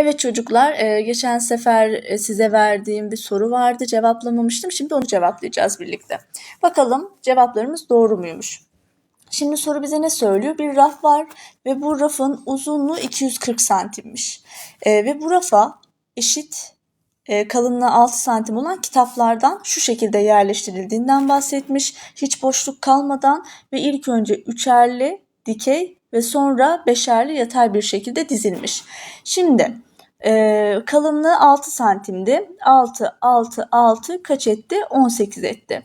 Evet çocuklar, e, geçen sefer e, size verdiğim bir soru vardı, cevaplamamıştım. Şimdi onu cevaplayacağız birlikte. Bakalım cevaplarımız doğru muymuş? Şimdi soru bize ne söylüyor? Bir raf var ve bu rafın uzunluğu 240 santimmiş. E, ve bu rafa eşit kalınlığı 6 santim olan kitaplardan şu şekilde yerleştirildiğinden bahsetmiş. Hiç boşluk kalmadan ve ilk önce üçerli, dikey ve sonra beşerli yatay bir şekilde dizilmiş. Şimdi e, kalınlığı 6 santimdi. 6, 6, 6 kaç etti? 18 etti.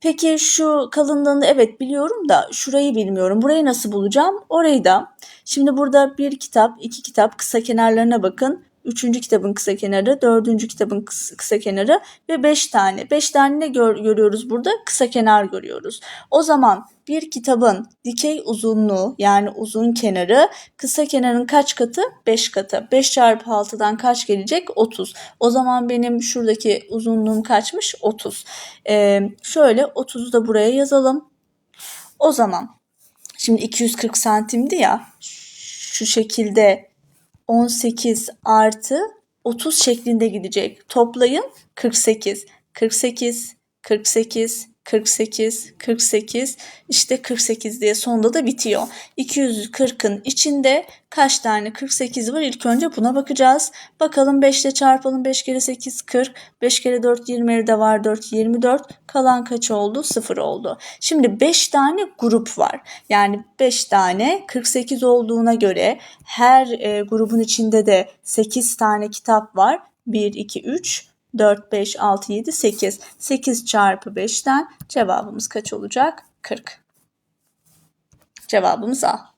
Peki şu kalınlığını evet biliyorum da şurayı bilmiyorum. Burayı nasıl bulacağım? Orayı da. Şimdi burada bir kitap, iki kitap kısa kenarlarına bakın. Üçüncü kitabın kısa kenarı, dördüncü kitabın kısa, kenarı ve beş tane. Beş tane ne gör, görüyoruz burada? Kısa kenar görüyoruz. O zaman bir kitabın dikey uzunluğu yani uzun kenarı kısa kenarın kaç katı? 5 katı. 5 çarpı 6'dan kaç gelecek? 30. O zaman benim şuradaki uzunluğum kaçmış? 30. Ee, şöyle 30'u da buraya yazalım. O zaman şimdi 240 santimdi ya şu şekilde 18 artı 30 şeklinde gidecek. Toplayın 48. 48, 48, 48, 48, işte 48 diye sonunda da bitiyor. 240'ın içinde kaç tane 48 var? İlk önce buna bakacağız. Bakalım 5 ile çarpalım. 5 kere 8 40, 5 kere 4 20 de var 4 24. Kalan kaç oldu? 0 oldu. Şimdi 5 tane grup var. Yani 5 tane 48 olduğuna göre her e, grubun içinde de 8 tane kitap var. 1, 2, 3, 4, 5, 6, 7, 8. 8 çarpı 5'ten cevabımız kaç olacak? 40. Cevabımız A.